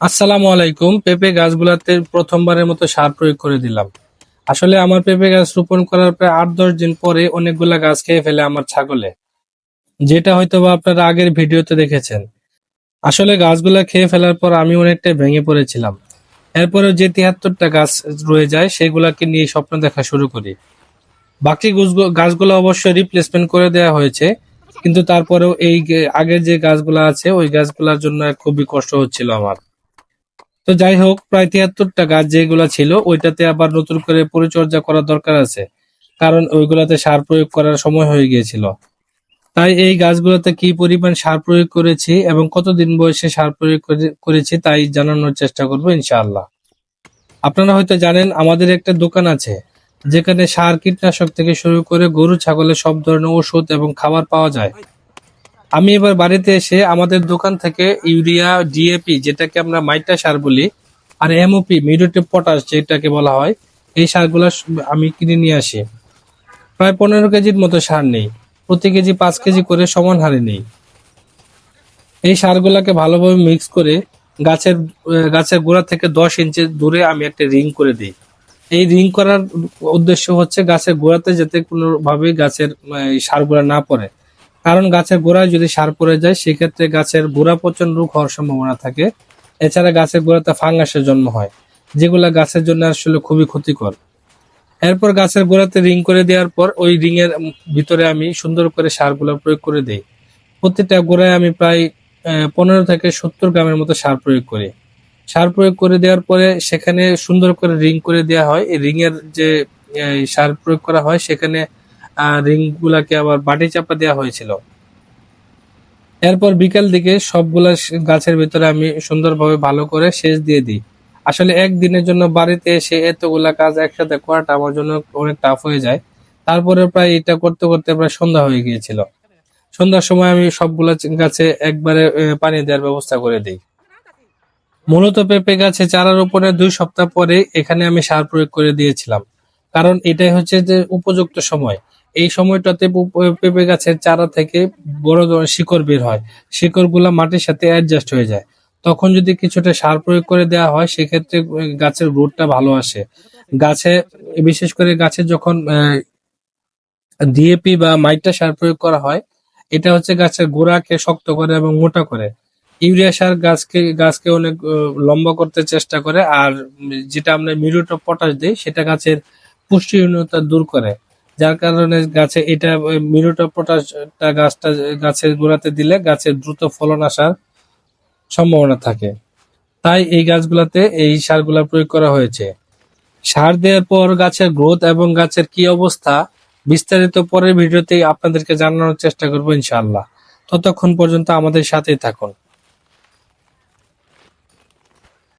আসসালামু আলাইকুম। পেঁপে গাছগুলাতে প্রথমবারের মতো সার প্রয়োগ করে দিলাম। আসলে আমার পেঁপে গাছ রোপণ করার প্রায় আট, দশ দিন পরে অনেকগুলা গাছ খেয়ে ফেলে আমার ছাগলে। যেটা হয়তো বা আপনারা আগের ভিডিওতে দেখেছেন। আসলে গাছগুলা খেয়ে ফেলার পর আমি অনেকটা ভেঙে পড়েছিলাম। এরপরে যে তিয়াত্তরটা গাছ রয়ে যায়, সেগুলাকে নিয়ে স্বপ্ন দেখা শুরু করি। বাকি গাছগুলো অবশ্যই রিপ্লেসমেন্ট করে দেওয়া হয়েছে। কিন্তু তারপরেও এই আগের যে গাছগুলো আছে, ওই গাছগুলোর জন্য খুবই কষ্ট হচ্ছিল আমার। তো যাই হোক, প্রায় তিয়াত্তরটা গাছ যেগুলো ছিল, ওইটাতে আবার নতুন করে পরিচর্যা করার দরকার আছে। কারণ ওইগুলাতে সার প্রয়োগ করার সময় হয়ে গিয়েছিল। তাই এই গাছগুলোতে কি পরিমাণ সার প্রয়োগ করেছি এবং কতদিন বয়সে সার প্রয়োগ করে- করেছি তাই জানানোর চেষ্টা করব ইনশাআল্লাহ। আপনারা হয়তো জানেন, আমাদের একটা দোকান আছে, যেখানে সার কীটনাশক থেকে শুরু করে গরু, ছাগলের সব ধরনের ওষুধ এবং খাবার পাওয়া যায়। আমি এবার বাড়িতে এসে আমাদের দোকান থেকে ইউরিয়া ডিএপি যেটাকে আমরা মাইটা সার বলি, আর এমওপি মিউরেটিভ পটাশ যেটাকে বলা হয়, এই সারগুলো আমি কিনে নিয়ে আসি। প্রায় পনেরো কেজির মতো সার নেই। প্রতি কেজি পাঁচ কেজি করে সমান হারে নেই। এই সারগুলোকে ভালোভাবে মিক্স করে গাছের গাছের গোড়া থেকে দশ ইঞ্চি দূরে আমি একটা রিং করে দিই। এই রিং করার উদ্দেশ্য হচ্ছে গাছের গোড়াতে যাতে কোনোভাবে গাছের সারগুলা না পড়ে। কারণ গাছের গোড়ায় যদি সার পড়ে যায়, সেক্ষেত্রে গাছের গোড়া পচন রোগ হওয়ার সম্ভাবনা থাকে। এছাড়া গাছের গোড়াতে ফাঙ্গাসের জন্ম হয়, যেগুলা গাছের জন্য আসলে খুবই ক্ষতিকর। এরপর গাছের গোড়াতে রিং করে দেওয়ার পর ওই রিং এর ভিতরে আমি সুন্দর করে সারগুলো প্রয়োগ করে দেই। প্রত্যেকটা গোড়ায় আমি প্রায় পনেরো থেকে সত্তর গ্রামের মতো সার প্রয়োগ করি। সার প্রয়োগ করে দেওয়ার পরে সেখানে সুন্দর করে রিং করে দেওয়া হয়। এই রিং এর যে সার প্রয়োগ করা হয়, সেখানে রিং গুলাকে আবার বাটি চাপা দেওয়া হয়েছিল। এরপর বিকাল দিকে সবগুলা গাছের ভিতরে আমি সুন্দরভাবে ভালো করে সেচ দিয়ে দিই। আসলে একদিনের জন্য বাড়িতে এসে এতগুলা কাজ একসাথে করাটা আমার জন্য অনেক টাফ হয়ে যায়। তারপরে প্রায় এটা করতে করতে প্রায় সন্ধ্যা হয়ে গিয়েছিল। সন্ধ্যার সময় আমি সবগুলা গাছে একবারে পানি দেওয়ার ব্যবস্থা করে দিই। মূলত পেঁপে গাছে চারা রোপণের দুই সপ্তাহ পরে এখানে আমি সার প্রয়োগ করে দিয়েছিলাম। কারণ এটাই হচ্ছে যে উপযুক্ত সময়। এই সময়টাতে পেঁপে গাছের চারা থেকে বড় ধরনের শিকড় বের হয়। শিকড়গুলা মাটির সাথে অ্যাডজাস্ট হয়ে যায়। তখন যদি কিছুটা সার প্রয়োগ করে দেওয়া হয়, সেক্ষেত্রে গাছের গ্রোথটা ভালো আসে। গাছে, বিশেষ করে গাছে যখন ডিএপি বা মাইটা সার প্রয়োগ করা হয়, এটা হচ্ছে গাছের গোড়াকে শক্ত করে এবং মোটা করে। ইউরিয়া সার গাছকে গাছকে অনেক লম্বা করতে চেষ্টা করে, আর যেটা আমরা মিউরেট অফ পটাশ দিই, সেটা গাছের পুষ্টিহীনতা দূর করে। যার কারণে গাছে এটা মিউরেট অফ পটাশটা গাছটা, গাছের গোড়াতে দিলে গাছের দ্রুত ফলন আসার সম্ভাবনা থাকে। তাই এই গাছগুলাতে এই সারগুলা প্রয়োগ করা হয়েছে। সার দেওয়ার পর গাছের গ্রোথ এবং গাছের কি অবস্থা বিস্তারিত পরের ভিডিওতে আপনাদেরকে জানানোর চেষ্টা করব ইনশাআল্লাহ। ততক্ষণ পর্যন্ত আমাদের সাথেই থাকুন।